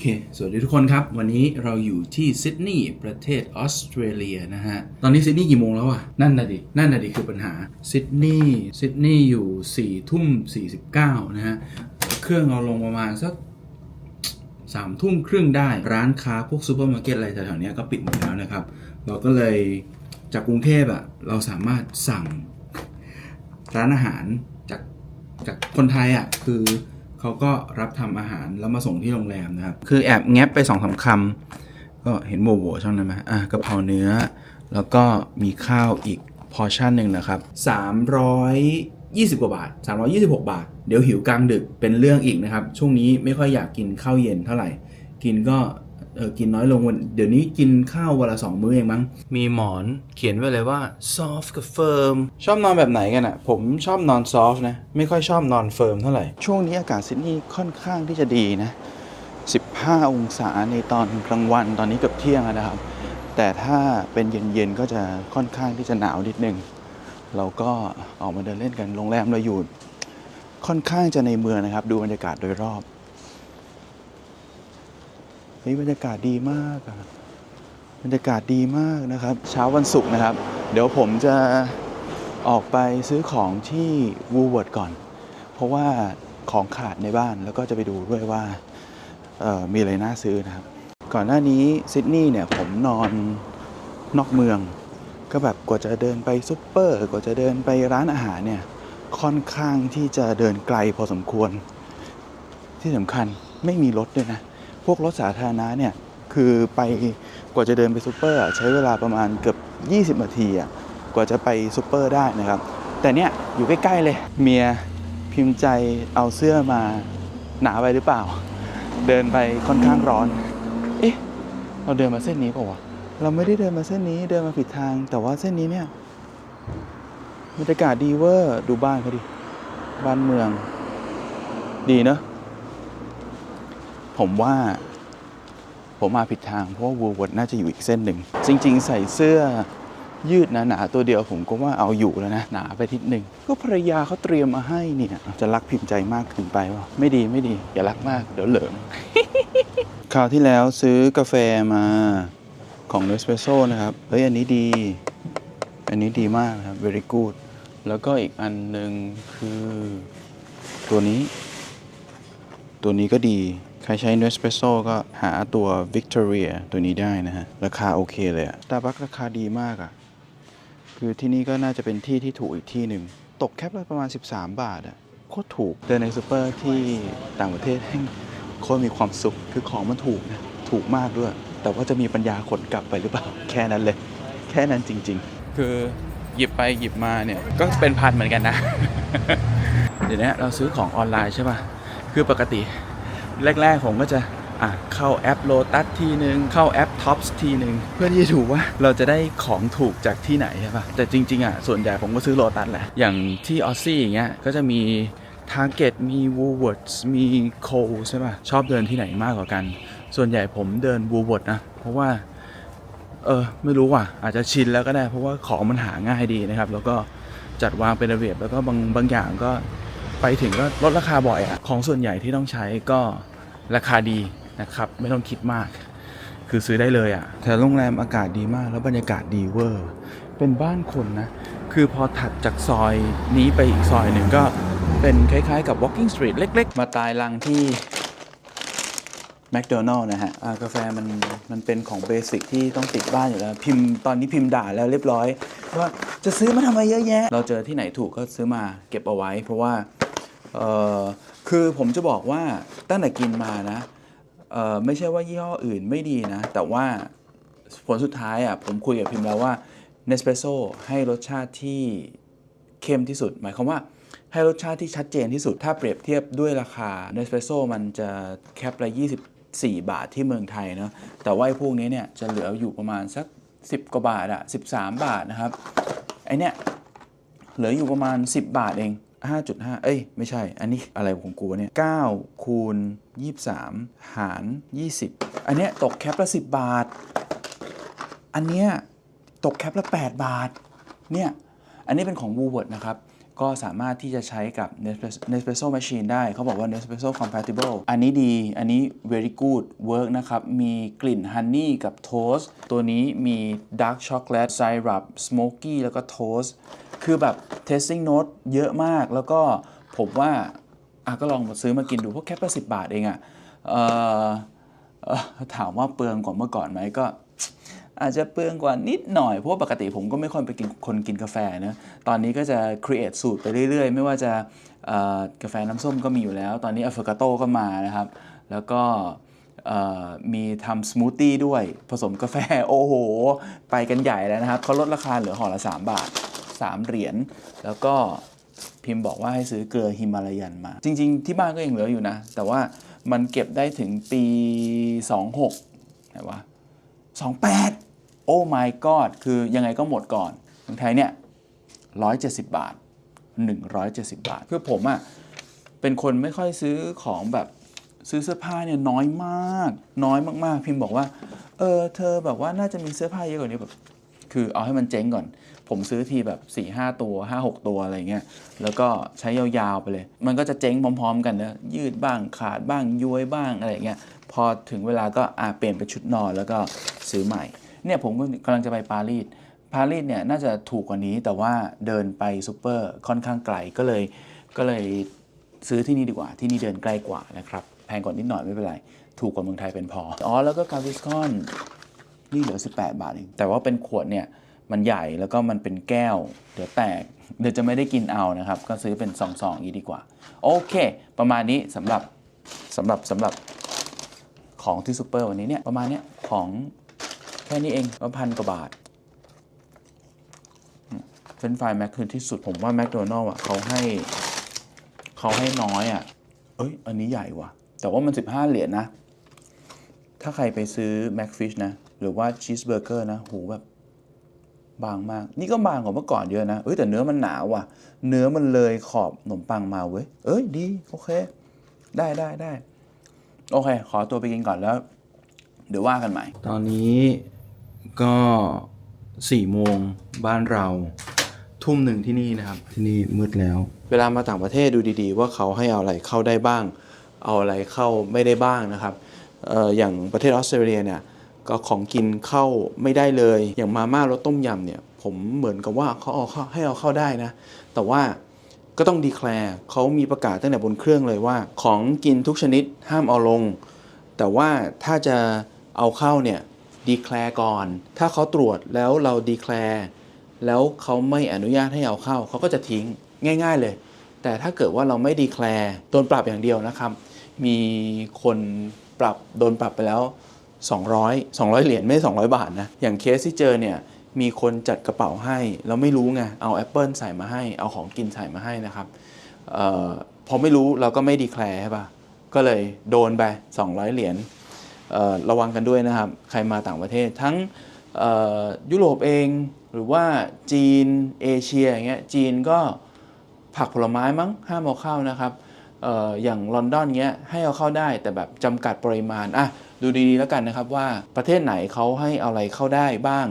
เค สวัสดีทุกคนครับ วันนี้เราอยู่ที่ซิดนีย์ประเทศออสเตรเลียนะฮะ ตอนนี้ซิดนีย์กี่โมงแล้วอะ นั่นน่ะดิ นั่นน่ะดิคือปัญหา ซิดนีย์ ซิดนีย์อยู่4ี่ทุ่ม49 นะฮะ เครื่องเราลงประมาณสักสามทุ่มครึ่งได้ ร้านค้าพวกซูเปอร์มาร์เก็ตอะไรแถวๆนี้ก็ปิดหมดแล้วนะครับ เราก็เลยจากกรุงเทพอะเราสามารถสั่งร้านอาหารจากจากคนไทยอะคือ เขาก็รับทำอาหารแล้วมาส่งที่โรงแรมนะครับ คือแอบแงบไปสองสาคำก็เห็นโมโหช่องนั้นไหมอะกะเพราเนื้อ แล้วก็มีข้าวอีกพอชั่นหนึ่งนะครับ 320 กว่าบาท 326 บาท เดี๋ยวหิวกลางดึกเป็นเรื่องอีกนะครับ ช่วงนี้ไม่ค่อยอยากกินข้าวเย็นเท่าไหร่ กินก็ เออกินน้อยลงวันเดี๋ยวนี้กินข้าววันละสองมื้อเองมั้ง มีหมอนเขียนไว้เลยว่า soft กับ firm ชอบนอนแบบไหนกันอะ่ะ ผมชอบนอน soft นะ ไม่ค่อยชอบนอน firm เท่าไหร่ ช่วงนี้อากาศซิดนีย์ค่อนข้างที่จะดีนะ 15 องศาในตอนกลางวันตอนนี้เกือบเที่ยงแล้วนะครับ แต่ถ้าเป็นเย็นๆก็จะค่อนข้างที่จะหนาวนิดนึง เราก็ออกมาเดินเล่นกันโรงแรมเราอยู่ค่อนข้างจะในเมืองนะครับ ดูบรรยากาศโดยรอบ เฮ้ยบรรยากาศดีมากอะบรรยากาศดีมากนะครับ เช้าวันศุกร์นะครับ เดี๋ยวผมจะออกไปซื้อของที่วูเวิร์ดก่อน เพราะว่าของขาดในบ้านแล้วก็จะไปดูด้วยว่ามีอะไรน่าซื้อนะครับ ก่อนหน้านี้ซิดนีย์เนี่ยผมนอนนอกเมือง ก็แบบกว่าจะเดินไปซุปเปอร์กว่าจะเดินไปร้านอาหารเนี่ยค่อนข้างที่จะเดินไกลพอสมควร ที่สำคัญไม่มีรถด้วยนะ วกรถสาธารณะเนี่ยคือไปกว่าจะเดินไปซุปเปอร์ใช้เวลาประมาณเกือบ 20 นาทีอะกว่าจะไปซุปเปอร์ได้นะครับ แต่เนี่ยอยู่ใกล้ ๆ เลย เมียพิมพ์ใจเอาเสื้อมาหนาไปหรือเปล่า เดินไปค่อนข้างร้อน เอ๊ะ เราเดินมาเส้นนี้เปล่าวะเราไม่ได้เดินมาเส้นนี้เดินมาผิดทาง แต่ว่าเส้นนี้เนี่ยบรรยากาศดีเวอร์ดูบ้านเขาดิบ้านเมือง ดีเนอะ ผมว่าผมมาผิดทางเพราะว่าวูวดน่าจะอยู่อีกเส้นหนึ่ง จริง ๆ ใส่เสื้อยืดหนาๆตัวเดียวผมก็ว่าเอาอยู่แล้วนะ หนาไปทิศหนึ่งก็ภรรยาเขาเตรียมมาให้เนี่ย จะรักพิมพ์ใจมากเกินไปวะไม่ดีไม่ดี อย่ารักมากเดี๋ยวเหลิงคราวที่แล้วซื้อกาแฟมาของ Nespresso นะครับ เฮ้ย อันนี้ดี อันนี้ดีมากครับ very good แล้วก็อีกอันหนึ่งคือตัวนี้ ตัวนี้ก็ดี ใครใช้ Nespresso ก็หาตัว Victoria ตัวนี้ได้นะฮะ ราคาโอเคเลยอะตาบักราคาดีมากอะคือที่นี่ก็น่าจะเป็นที่ที่ถูกอีกที่หนึ่ง ตกแคปละประมาณ 13 บาทอะโคตรถูกเดินในซูเปอร์ที่ต่างประเทศแห่งโคตรมีความสุข คือของมันถูกนะ ถูกมากด้วย แต่ว่าจะมีปัญญาขนกลับไปหรือเปล่า แค่นั้นเลย แค่นั้นจริง ๆ คือหยิบไปหยิบมาเนี่ย ก็เป็นพันเหมือนกันนะ เดี๋ยวนี้เราซื้อของออนไลน์ใช่ป่ะ คือปกติ แรก ๆ ผมก็จะอะเข้าแอป Lotus ทีนึง เข้าแอป Tops ทีนึง เพื่อที่จะดูว่าเราจะได้ของถูกจากที่ไหนใช่ปะแต่จริง ๆ อะ ส่วนใหญ่ผมก็ซื้อ Lotus แหละ อย่างที่ออซซี่อย่างเงี้ยก็จะมี Target มี Woolworths มี Coles ใช่ปะชอบเดินที่ไหนมากกว่ากัน ส่วนใหญ่ผมเดิน Woolworths นะ เพราะว่า เออ ไม่รู้ว่ะ อาจจะชินแล้วก็ได้ เพราะว่าของมันหาง่ายดีนะครับ แล้วก็จัดวางเป็นระเบียบแล้วก็บางบางอย่างก็ไปถึงก็ลดราคาบ่อยอะของส่วนใหญ่ที่ต้องใช้ก็ ราคาดีนะครับ ไม่ต้องคิดมาก คือซื้อได้เลยอะแต่โรงแรมอากาศดีมาก แล้วบรรยากาศดีเวอร์ เป็นบ้านคนนะ คือพอถัดจากซอยนี้ไปอีกซอยหนึ่งก็เป็นคล้ายๆกับ walking street เล็ก ๆ มาตายรังที่แมคโดนัลล์นะฮะกาแฟมันมันเป็นของเบสิกที่ต้องติดบ้านอยู่แล้วพิมพ์ตอนนี้พิมพ์ด่าแล้วเรียบร้อย ว่าจะซื้อมาทำไมเยอะแยะ เราเจอที่ไหนถูกก็ซื้อมาเก็บเอาไว้ เพราะว่าเออ คือผมจะบอกว่าตั้งแต่กินมานะเออไม่ใช่ว่ายี่ห้ออื่นไม่ดีนะ แต่ว่าผลสุดท้ายอะผมคุยกับพิมพ์แล้วว่า Nespresso ให้รสชาติที่เข้มที่สุด หมายความว่าให้รสชาติที่ชัดเจนที่สุด ถ้าเปรียบเทียบด้วยราคา Nespresso มันจะแคปละ24 บาทที่เมืองไทยเนาะแต่ว่าไอ้พวกนี้เนี่ยจะเหลืออยู่ประมาณสัก 10 กว่าบาทอะ13 บาทนะครับไอเนี่ยเหลืออยู่ประมาณ 10 บาทเอง 5.5 เอ้ย ไม่ใช่ อันนี้อะไรของกูเนี่ย9คูณ 23 หาร 20 อันเนี้ยตกแคปละ 10 บาท อันเนี้ยตกแคปละ 8 บาท เนี่ย อันนี้เป็นของ w o o l w o r t h นะครับ ก็สามารถที่จะใช้กับ Nespresso Machine ได้ เขาบอกว่า Nespresso compatible อันนี้ดี อันนี้ very good work นะครับ มีกลิ่นฮันนี่กับโทสตัวนี้มี dark chocolate syrup smoky แล้วก็ toast คือแบบ tasting note เยอะมาก แล้วก็ผมว่าอะก็ลองซื้อมากินดู เพราะแค่แค่สิบบาทเองอะ่ะถามว่าเปลืองกว่าเมื่อก่อนไหมก็ อาจจะเปลืองกว่านิดหน่อย เพราะปกติผมก็ไม่ค่อยไปกินคนกินกาแฟนะตอนนี้ก็จะ create สูตรไปเรื่อยๆ ไม่ว่าจะกาแฟน้ำส้มก็มีอยู่แล้ว ตอนนี้อ f ฟ o กาโตก็มานะครับ แล้วก็มีทำสมูทตี้ด้วยผสมกาแฟ โอ้โห ไปกันใหญ่แล้วนะครับเขาลดราคาเหลือห่อละ 3 บาท 3 เหรียญแล้วก็พิมพ์บอกว่าให้ซื้อเกลือฮิมาลายันมา จริง ๆ ที่บ้านก็ยังเหลืออยู่นะ แต่ว่ามันเก็บได้ถึงปี 26ไหนวะ28 โอ้ my god คือยังไงก็หมดก่อนเมืองไทยเนี่ย170 บาท 170 บาท คือผมอะ่ะเป็นคนไม่ค่อยซื้อของแบบซื้อเสื้อผ้าเนี่ยน้อยมาก น้อยมากๆ พิมพ์บอกว่า เออเธอแบบว่าน่าจะมีเสื้อผ้าเยอะกว่านี้แบบคือเอาให้มันเจ๊งก่อน ผมซื้อทีแบบ4ี่ห้าตัว5้าหกตัวอะไรเงี้ยแล้วก็ใช้ยาวๆไปเลย มันก็จะเจ๊งพร้อม ๆ กันนะยืดบ้างขาดบ้างย้วยบ้างอะไรเงี้ยพอถึงเวลาก็อ่าเปลี่ยนเป็นชุดนอนแล้วก็ซื้อใหม่ เนี่ยผมก็กำลังจะไปปารีสปารีสเนี่ยน่าจะถูกกว่านี้แต่ว่าเดินไปซูเปอร์ค่อนข้างไกลก็เลยก็เลยซื้อที่นี่ดีกว่าที่นี่เดินใกล้กว่านะครับแพงกว่านิดหน่อยไม่เป็นไร ถูกกว่าเมืองไทยเป็นพอ อ๋อ แล้วก็กาวิสคอนนี่เหลือ 18 บาทเองแต่ว่าเป็นขวดเนี่ยมันใหญ่แล้วก็มันเป็นแก้ว เดี๋ยวแตก เดี๋ยวจะไม่ได้กินเอานะครับ ก็ซื้อเป็นซองๆอย่างนี้ดีกว่า โอเค ประมาณนี้สำหรับสำหรับสำหรับของที่ซูเปอร์วันนี้เนี่ยประมาณเนี้ยของ ค่นี้เองก็พันกว่าบาท เฟรนฟรายแม็กคือที่สุดผมว่าแมคโดนัลล์อะเขาให้เขาให้น้อยอะ เอ้ย อันนี้ใหญ่ว่ะ แต่ว่ามัน 15 เหรียญนะ ถ้าใครไปซื้อแม็กฟิชนะ หรือว่าชีสเบอร์เกอร์นะโหแบบบางมาก นี่ก็บางกว่าเมื่อก่อนเยอะนะ เอ้ยแต่เนื้อมันหนาว่ะ เนื้อมันเลยขอบขนมปังมาเว้ย เอ้ยดีโอเค ได้ได้ได้ โอเค ขอตัวไปกินก่อนแล้ว เดี๋ยวว่ากันใหม่ ตอนนี้ ก็สี่โมงบ้านเราทุ่มหนึ่งที่นี่นะครับ ที่นี่มืดแล้ว เวลามาต่างประเทศดูดีๆ ว่าเขาให้เอาอะไรเข้าได้บ้าง เอาอะไรเข้าไม่ได้บ้างนะครับเอ่ออย่างประเทศออสเตรเลียเนี่ยก็ของกินเข้าไม่ได้เลย อย่างมาม่ารสต้มยำเนี่ยผมเหมือนกับว่าเขาเอาเข้าให้เอาเข้าได้นะ แต่ว่าก็ต้องดีแคลร์เขามีประกาศตั้งแต่บนเครื่องเลยว่า ของกินทุกชนิดห้ามเอาลง แต่ว่าถ้าจะเอาเข้าเนี่ย ดีแคลร์ก่อน ถ้าเขาตรวจแล้วเราดีแคลร์แล้วเขาไม่อนุญาตให้เอาเข้า เขาก็จะทิ้งง่าย ๆเลย แต่ถ้าเกิดว่าเราไม่ดีแคลร์โดนปรับอย่างเดียวนะครับ มีคนปรับโดนปรับไปแล้ว 200 200 เหรียญไม่ 200 บาทนะ อย่างเคสที่เจอเนี่ยมีคนจัดกระเป๋าให้เราไม่รู้ไงเอาแอปเปิลใส่มาให้เอาของกินใส่มาให้นะครับออพอไม่รู้เราก็ไม่ดีแคลร์ใช่ปะก็เลยโดนไป 200 เหรียญ ระวังกันด้วยนะครับ ใครมาต่างประเทศทั้งเอ่อยุโรปเองหรือว่าจีนเอเชียอย่างเงี้ยจีนก็ผักผลไม้มั้งห้ามเอาเข้านะครับเอ่ออย่างลอนดอนเงี้ยให้เอาเข้าได้แต่แบบจำกัดปริมาณอะดูดีๆแล้วกันนะครับว่าประเทศไหนเขาให้เอาอะไรเข้าได้บ้าง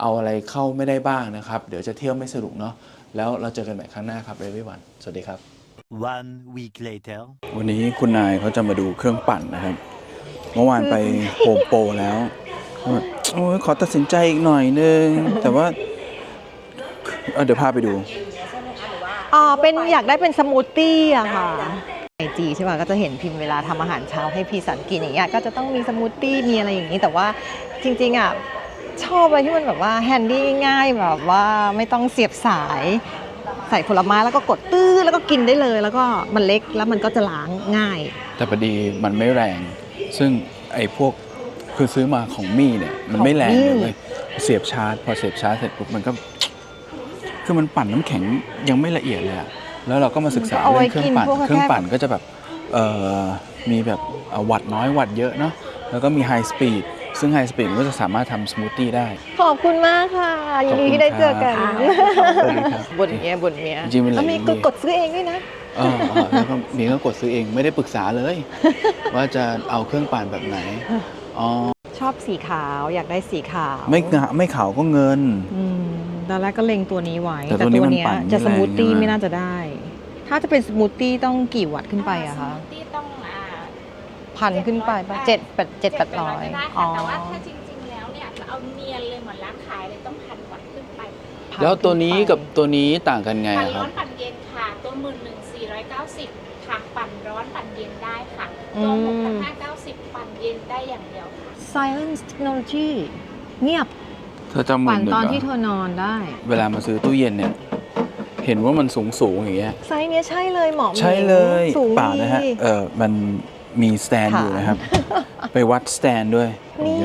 เอาอะไรเข้าไม่ได้บ้างนะครับ เดี๋ยวจะเที่ยวไม่สนุกเนาะแล้วเราเจอกันใหม่ครั้งหน้าครับเรวิวันสวัสดีครับ One week later. วันนี้คุณนายเขาจะมาดูเครื่องปั่นนะครับ เมื่อวานไปโฮมโปรแล้วโอ้ยขอตัดสินใจอีกหน่อยนึง แต่ว่าเอ่อเดี๋ยวพาไปดู อ๋อเป็นอยากได้เป็นสมูทตี้อะค่ะไอจีใช่ป่ะก็จะเห็นพิมพ์เวลาทำอาหารเช้าให้พี่สันกินอย่างเงี้ยก็จะต้องมีสมูทตี้มีอะไรอย่างนี้ แต่ว่าจริงๆอะชอบอะไรที่มันแบบว่าแฮนดี้ง่ายแบบว่าไม่ต้องเสียบสายใส่ผลไม้แล้วก็กดตื้อแล้วก็กินได้เลย แล้วก็มันเล็กแล้วมันก็จะล้างง่าย แต่พอดีมันไม่แรง ซึ่งไอ้พวกคือซื้อมาของมี่เนี่ยมันไม่แรงของมี่เลยเสียบชาร์จ พอเสียบชาร์จเสร็จปุ๊บมันก็ คือมันปั่นน้ำแข็งยังไม่ละเอียดเลยอะแล้วเราก็มาศึกษาเอาเรื่ไว้องเครื่อกิงนปั่นพวกเครื่องแค่ปั่นก็จะแบบเอ่อมีแบบเอ่อวัตต์น้อยวัตต์เยอะเนาะแล้วก็มีไฮสปีดซึ่งไฮสปีดก็จะสามารถทำสมูทตี้ได้ ขอบคุณมากค่ะ ยินดีที่ได้เจอกัน ขอบคุณครับ บ่นเมียบ่นเมียจริงๆมันหลาย แล้วมีมีกดซื้อเองด้วยนะ เออเออแล้วก็มีก็กดซื้อเองไม่ได้ปรึกษาเลย ว่าจะเอาเครื่องปั่นแบบไหนอ๋อชอบสีขาวอยากได้สีขาวไม่งะไม่ขาวก็เงิน อืมตอนแรกก็เล็งตัวนี้ไว้แต่ตัวนี้มันเนี้ยปั่นไม่จะสมูทตี้ใช่ไหม ไม่น่าจะได้ ถ้าจะเป็นสมูทตี้ต้องกี่วัตต์ขึ้นไปอะคะสมูทตี้ต้องอ่า พันขึ้นไปปะเจ็ดแปดเจ็ดแปดร้อยก็ได้อ๋อค่ะแต่ว่าถ้าจริงๆ แล้วเนี่ยจะเอาเนียนเลยเหมือนร้านขายเลยต้องพันวัตขึ้นไป พันแล้วตัวนี้กับตัวนี้ต่างกันไงปั่นอะคร้รัอบ นปั่น 90ค่ะปั่นร้อนปั่นเย็นได้ค่ะตัว6,590 ปั่นเย็นได้อย่างเดียวค่ะ Silence Technology เงียบเธอจำหมื่ฝันนหนึ่งตอนที่เธอนอนได้ เวลามาซื้อตู้เย็นเนี่ย เห็นว่ามันสูงสูงอย่างเงี้ย ไซส์เนี้ยใช่เลยเหมาะมูใช่เลยสูงป่านะฮะเออมันมีสแตนอยู่นะครับ ไปวัดสแตนด้วยนี่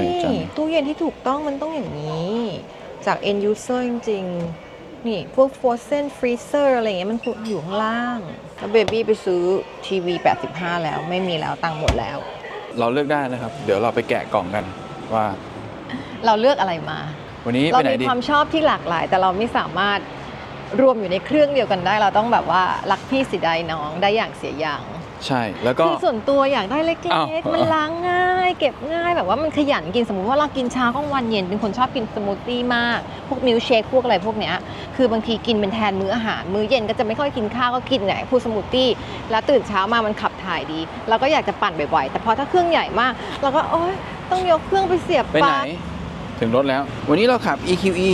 ตู้เย็นที่ถูกต้องมันต้องอย่างนี้ จาก end user จริง นี่พวก frozen freezer อะไรอย่างเงี้ยมันอยู่ข้างล่าง แล้วเบบี้ไปซื้อทีวี 85 แล้วไม่มีแล้วตังค์หมดแล้ว เราเลือกได้นะครับ เดี๋ยวเราไปแกะกล่องกันว่า เราเลือกอะไรมา วันนี้เราไปไหนมีดีความชอบที่หลากหลาย แต่เราไม่สามารถรวมอยู่ในเครื่องเดียวกันได้ เราต้องแบบว่ารักพี่เสียดายน้องได้อย่างเสียอย่าง ใช่ แล้วก็ คือส่วนตัวอยากได้เล็อ้าว กๆ มันล้างง่าย เก็บง่ายแบบว่ามันขยันกินสมมุติว่าเรากินเช้ากลางวันเย็นเป็นคนชอบกินสมูทตี้มาก พวกมิลค์เชคพวกอะไรพวกเนี้ยคือบางทีกินเป็นแทนมื้ออาหาร มื้อเย็นก็จะไม่ค่อยกินข้าวก็กินไหนพวกสมูทตี้แล้วตื่นเช้ามามันขับถ่ายดี เราก็อยากจะปั่นบ่อยๆ แต่พอถ้าเครื่องใหญ่มาก เราก็โอ๊ยต้องยกเครื่องไปเสียบไปปไหน ลั๊กถึงรถแล้ว วันนี้เราขับ EQE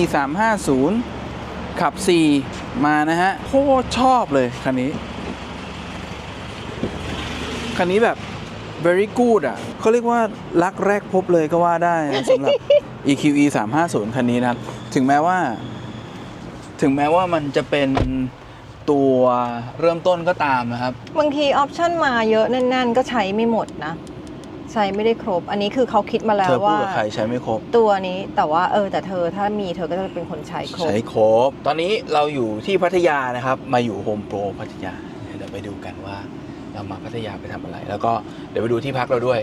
350 ขับ 4 มานะฮะ โคตรชอบเลยคันนี้ คันนี้แบบ very good อะเขาเรียกว่ารักแรกพบเลยก็ว่าได้นะสำหรับ EQE 350 คันนี้นะครับ ถึงแม้ว่า ถึงแม้ว่ามันจะเป็นตัวเริ่มต้นก็ตามนะครับ บางทีออปชั่นมาเยอะแน่น ๆ ก็ใช้ไม่หมดนะ ใช้ไม่ได้ครบ อันนี้คือเขาคิดมาแล้เธวอพูดว่ากับใครใช้ไม่ครบ ตัวนี้แต่ว่าเออแต่เธอถ้ามีเธอก็จะเป็นคนใช้ครบ ใช้ครบ ตอนนี้เราอยู่ที่พัทยานะครับ มาอยู่โฮมโปรพัทยาเดี๋ยวไปดูกันว่า เรามาพัทยาไปทำอะไร แล้วก็เดี๋ยวไปดูที่พักเราด้วย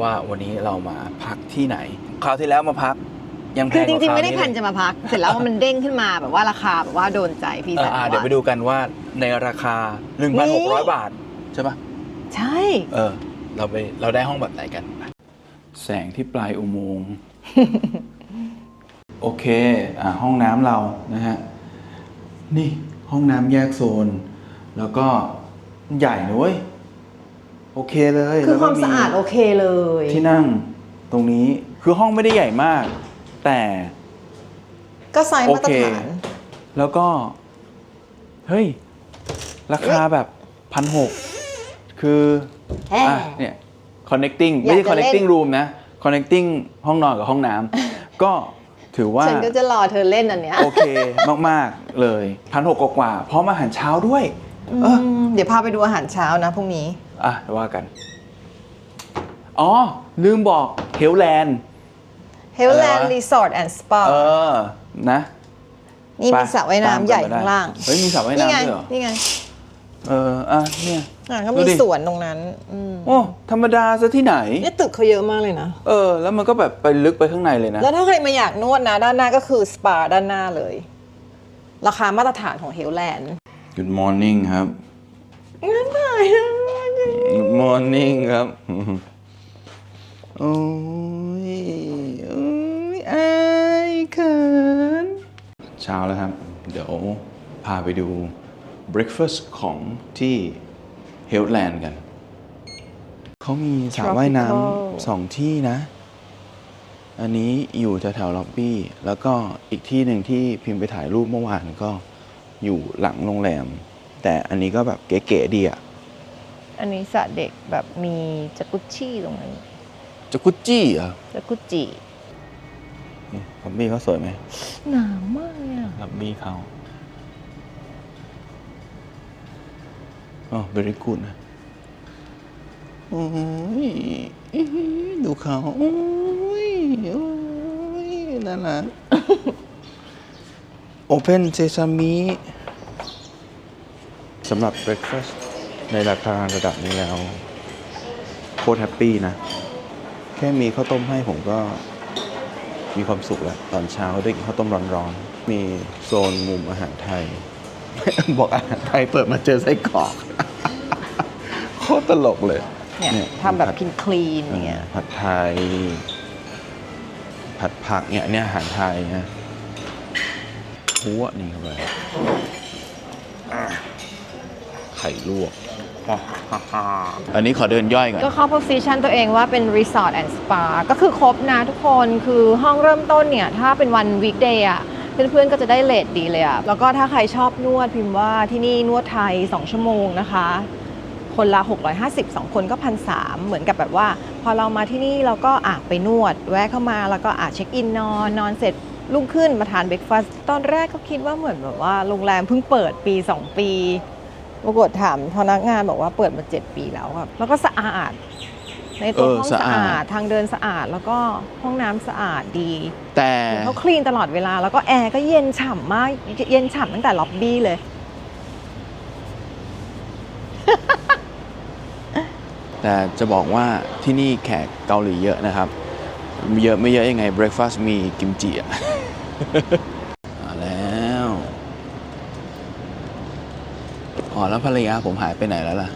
ว่าวันนี้เรามาพักที่ไหน คราวที่แล้วมาพักยังแพคืองกจว่าริงคๆราวไม่ได้นี้แผนเลยจะมาพัก เสร็จแล้วมันเด้งขึ้นมาแบบว่าราคาแบบว่าโดนใจพี่เอแสอนอ่าเดี๋ยวไปดูกันว่าในราคา 1,600 บาท ใช่ปะใช่ เออ เราไปเราได้ห้องแบบไหนกันไปแสงที่ปลายอุโมงค์โอเค อ่าห้องน้ำเรานะฮะ นี่ห้องน้ำแยกโซน แล้วก็ใหญ่นะเว้ย โอเคเลยคือแล้ความก็สะอาดโอเคเลย ที่นั่งตรงนี้คือห้องไม่ได้ใหญ่มาก แต่ก็ไซส์มาตรฐานแล้วก็ เฮ้ย ราคาแบบพันหกคือแฮ่อะเนี่ย connecting อยากไม่ใช่จะเล่น connecting room นะ connecting ห้องนอนกับห้องน้ำก็ถือว่าฉันก็จะรอเธอเล่นอันเนี้ยโอเคมาก ๆ เลยพันหกกว่าๆพร้อมอาหารเช้าด้วยเออมเดี๋ยวพาไปดูอาหารเช้านะพรุ่งนี้ อะเดี๋ยวว่ากัน อ๋อ ลืมบอกเฮลแลนด์ Hellland อะไรวะ Resort and Spa เออ นะ นี่มีไปสระว่ายตามน้ำใหญ่กันมาได้ข้างล่าง เฮ้ย มีสระว่ายนี่ไงน้ำด้วยเหรอ นี่ไง เออ อะ เนี่ยอะก็ดูมีดิสวนตรงนั้นอืมโอ้ธรรมดาซะที่ไหนเนี่ยตึกเขาเยอะมากเลยนะ เออ แล้วมันก็แบบไปลึกไปข้างในเลยนะ แล้วถ้าใครมาอยากนวดนะ ด้านหน้าก็คือสปาด้านหน้าเลย ราคามาตรฐานของเฮลแลนด์ Good morning ครับงั้น ถ่าย Good morning ครับ โอ้ยโอ้ยอายเขินเช้าแล้วครับ เดี๋ยวพาไปดู breakfast ของที่เฮลแลนด์กัน เขามีสระว่ายน้ำสองที่นะ อันนี้อยู่แถวๆล็อบบี้ แล้วก็อีกที่หนึ่งที่พิมพ์ไปถ่ายรูปเมื่อวานก็อยู่หลังโรงแรม แต่อันนี้ก็แบบเก๋ๆดีอะ อันนี้สระเด็กแบบมีจักรุชี่ตรงนั้นจะกุจจี้เหรอจักรุจินี่ล็อบบี้เขาสวยไหมหนาวมากเลยอะล็อบบี้เขาอ๋อ very good นะโอ้ยอื้อหือดูเขาโอ้ยโอ้ยน่ารัก Open Sesame สำหรับ breakfast ในราคาระดับนี้แล้วโคตรแฮปปี้นะ แค่มีข้าวต้มให้ผมก็มีความสุขแล้ว ตอนเช้าได้กินข้าวต้มร้อนๆ มีโซนมุมอาหารไทย บอกอาหารไทยเปิดมาเจอไส้กรอก โคตรตลกเลย เนี่ยทำแบบคินคลีนเออเนี่ยผัดไทย ผัดผักเนี่ยเนี่ยอาหารไทยนะหัวนี่เข้าไปอะไข่ลวก อันนี้ขอเดินย่อยก่อน ก็เข้า position ตัวเองว่าเป็น resort and spa ก็คือครบนะทุกคนคือห้องเริ่มต้นเนี่ย ถ้าเป็นวัน weekday อะเพื่อนๆ ก็จะได้เลทดีเลยอะแล้วก็ถ้าใครชอบนวดพิมพ์ว่าที่นี่นวดไทย 2 ชั่วโมงนะคะ คนละ 650 2 คนก็พันสเหมือนกับแบบว่า พอเรามาที่นี่เราก็อะไปนวด แวะเข้ามาแล้วก็อะเช็คอินนอนนอนเสร็จรุ่งขึ้นมาทานเบรกฟาสต์ตอนแรกก็คิดว่าเหมือนแบบว่าโรงแรมเพิ่งเปิดปี 2 ปี ปรากฏถามพนักงานบอกว่าเปิดมา7ปีแล้วครับ แล้วก็สะอาด ในตัวเออห้องสะสะอาดอาดทางเดินสะอาดแล้วก็ห้องน้ำสะอาดดีแต่ เขาคลีนตลอดเวลา แล้วก็แอร์ก็เย็นฉ่ำมาก เย็นฉ่ำตั้งแต่ล็อบบี้เลย แต่จะบอกว่าที่นี่แขกเกาหลีเยอะนะครับ เยอะไม่เยอะยังไง breakfast มีกิมจิอะ มาแล้ว อ๋อแล้วภรรยาผมหายไปไหนแล้วล่ะ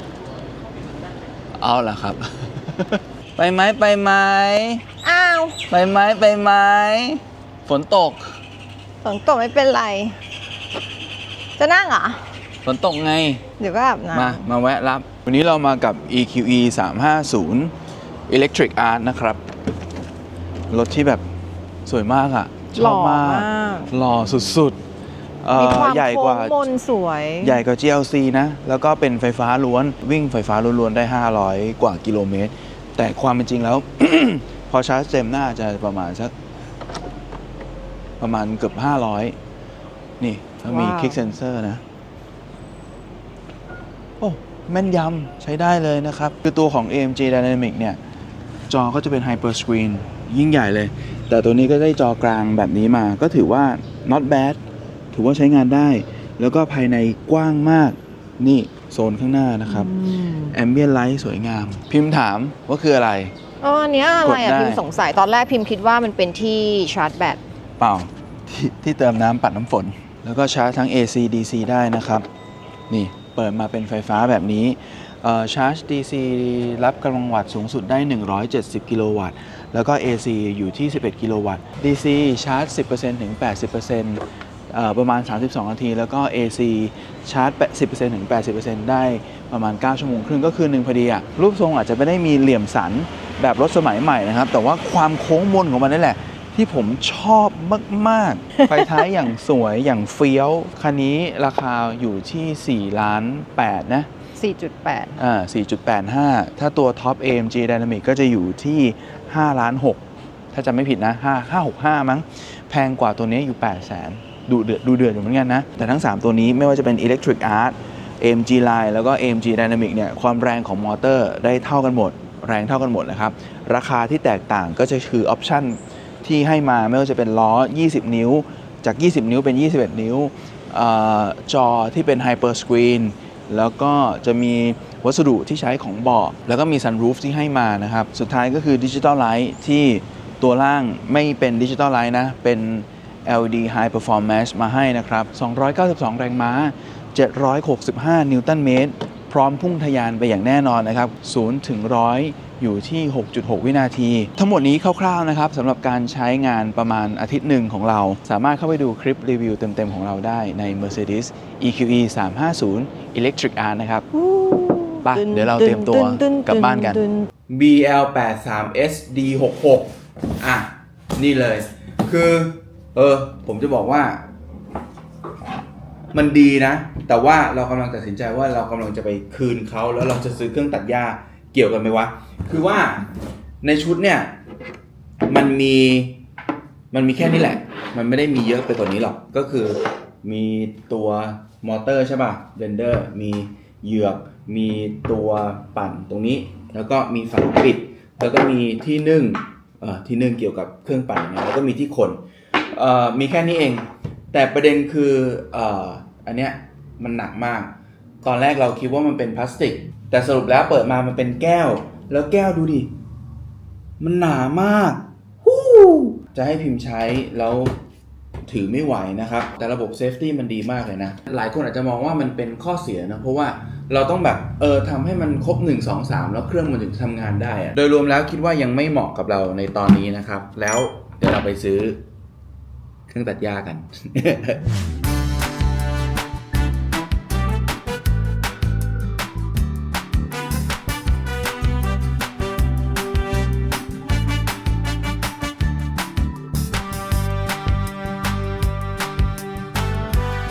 เอาล่ะครับ ไปไหมไปไหมอ้าวไปไหมไปไหมฝนตก ฝนตกไม่เป็นไร จะนั่งเหรอฝนตกไงเดี๋ยวก็อาบน้มามาแวะรับ วันนี้เรามากับ EQE 350 Electric Art นะครับ รถที่แบบสวยมากอะ่ะชำหอล่บอมาก มาก หล่อสุดๆ เอ่อมีความใหญ่กว่า โค้งมนสวย ใหญ่กว่า GLC นะ แล้วก็เป็นไฟฟ้าล้วน วิ่งไฟฟ้าล้วนๆได้ 500 กว่ากิโลเมตร แต่ความเป็นจริงแล้ว พอชาร์จเต็มน่าจะประมาณสัก ประมาณเกือบ 500 นี่ถ้ามีว้าว คลิกเซนเซอร์นะ โอ้ แม่นยำใช้ได้เลยนะครับ คือตัวของ AMG Dynamic เนี่ย จอก็จะเป็น Hyper Screen ยิ่งใหญ่เลย แต่ตัวนี้ก็ได้จอกลางแบบนี้มา ก็ถือว่า not bad ถือว่าใช้งานได้ แล้วก็ภายในกว้างมาก นี่โซนข้างหน้านะครับอืมแอมเบียนไลท์สวยงาม พิมพ์ถามว่าคืออะไรอ๋ออันเนี้ยอะไรกดอะได้ พิมพ์สงสัยตอนแรกพิมพ์คิดว่ามันเป็นที่ชาร์จแบตเปล่าที่ที่เติมน้ำปัดน้ำฝน แล้วก็ชาร์จทั้ง AC DC ได้นะครับ นี่เปิดมาเป็นไฟฟ้าแบบนี้เอ่อชาร์จ DC รับกำลังวัตต์สูงสุดได้ 170 กิโลวัตต์ แล้วก็ AC อยู่ที่ 11 กิโลวัตต์ DC ชาร์จ 10%ถึง 80%เอ่อ ประมาณ 32 นาที แล้วก็ AC ชาร์จ 10%ถึง 80%ได้ประมาณ 9 ชั่วโมงครึ่งก็คือ1พอดีอะรูปทรงอาจจะไม่ได้มีเหลี่ยมสันแบบรถสมัยใหม่นะครับ แต่ว่าความโค้งมนของมันนี่แหละ ที่ผมชอบมาก ๆ ไฟท้ายอย่างสวยอย่างเฟี้ยว คันนี้ราคาอยู่ที่4ล้าน8นะ4.8 อ่า 4.85 ถ้าตัวท็อป AMG Dynamic ก็จะอยู่ที่5ล้าน6ถ้าจำไม่ผิดนะ 5 5 6 5 มั้ง แพงกว่าตัวนี้อยู่8แสน ดูเดือดดูเดือดอยู่เหมือนกันนะ แต่ทั้ง 3 ตัวนี้ไม่ว่าจะเป็น Electric Art AMG Line แล้วก็ AMG Dynamic เนี่ยความแรงของมอเตอร์ได้เท่ากันหมด แรงเท่ากันหมดนะครับ ราคาที่แตกต่างก็จะคือออปชั่นที่ให้มาไม่ว่าจะเป็นล้อ 20 นิ้ว จาก 20 นิ้วเป็น 21 นิ้วออจอที่เป็น Hyper Screen แล้วก็จะมีวัสดุที่ใช้ของเบาะแล้วก็มี Sunroof ที่ให้มานะครับ สุดท้ายก็คือดิจิ t a ลไลท์ที่ตัวล่างไม่เป็นดิจิ t a ลไลท์นะ เป็น LED High Performance มาให้นะครับ 292 แรงม้า 765 นิวตันเมตร พร้อมพุ่งทะยานไปอย่างแน่นอนนะครับ 0 ถึง 100 อยู่ที่ 6.6 วินาที ทั้งหมดนี้คร่าวๆนะครับสำหรับการใช้งานประมาณอาทิตย์หนึ่งของเรา สามารถเข้าไปดูคลิปรีวิวเต็มๆ ของเราได้ใน Mercedes EQE 350 Electric R นะครับไปเดี๋ยวเราเตรียมตัวกลับบ้านกัน BL 8 3 SD 6 6อะ นี่เลย คือ เออ ผมจะบอกว่า มันดีนะ แต่ว่าเรากำลังตัดสินใจว่าเรากำลังจะไปคืนเขาแล้วเราจะซื้อเครื่องตัดหญ้าเกี่ยวกันไหมวะ คือว่าในชุดเนี่ย มันมีมันมีแค่นี้แหละ มันไม่ได้มีเยอะไปกว่านี้หรอก ก็คือมีตัวมอเตอร์ใช่ป่ะเรนเดอร์ มีเหยือก มีตัวปั่นตรงนี้ แล้วก็มีฝาปิด แล้วก็มีที่นึ่งเอ่อที่นึ่งเกี่ยวกับเครื่องปั่นนะแล้วก็มีที่คน มีแค่นี้เอง แต่ประเด็นคืออ,อันเนี้ยมันหนักมาก ตอนแรกเราคิดว่ามันเป็นพลาสติก แต่สรุปแล้วเปิดมามันเป็นแก้ว แล้วแก้วดูดิ มันหนามากฮู้จะให้พิมพ์ใช้แล้วถือไม่ไหวนะครับ แต่ระบบเซฟตี้มันดีมากเลยนะ หลายคนอาจจะมองว่ามันเป็นข้อเสียนะ เพราะว่าเราต้องแบบเออทำให้มันครบ 1 2 3 แล้วเครื่องมันถึงทำงานได้อะโดยรวมแล้วคิดว่ายังไม่เหมาะกับเราในตอนนี้นะครับ แล้วเดี๋ยวเราไปซื้อ รื่องตัดหญ้ากัน